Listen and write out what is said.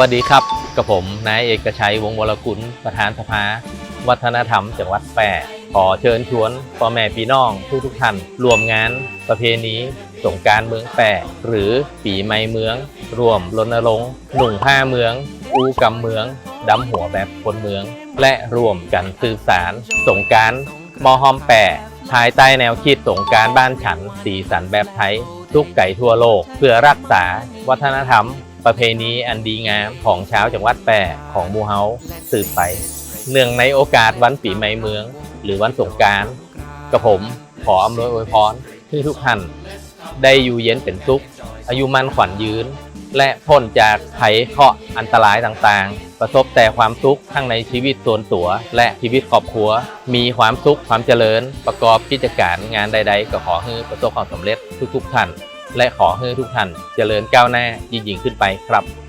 วัสดีครับกับผมนายเอกชัยวงวรกุลประธานสภา วัฒนธรรมจังหวัดแปร่ขอเชิญชวนพ่อแม่พี่น้องทุกทุกท่านรวมงานประเพณีสงการเมืองแปร่หรือปีใหม่เมือง รวมรณรงค์หนุ่งผ้าเมือง อูกำเมืองดำหัวแบบคนเมือง และรวมกันสืบสารสงการมอฮอมแปรภายใต้แนวคิดสงการบ้านฉันสีสันแบบไทยทุกไก่ทั่วโลก เพื่อรักษาวัฒนธรรม ประเพณีอันดีงามของชาวจังหวัดแปรของมูเฮาสืบไป เนื่องในโอกาสวันปีใหม่เมือง หรือวันสงการกับผมขออำนวยอวยพรให้ทุกท่านได้อยู่เย็นเป็นสุข อายุมั่นขวัญยืน และพ้นจากภัยเคราะห์อันตรายต่างๆ ประสบแต่ความสุขทั้งในชีวิตส่วนตัวและชีวิตครอบครัว มีความสุขความเจริญ ประกอบกิจการงานใด ๆ ก็ขอให้ประสบความสำเร็จทุกๆท่าน และขอให้ทุกท่านเจริญก้าวหน้ายิ่งๆขึ้นไปครับ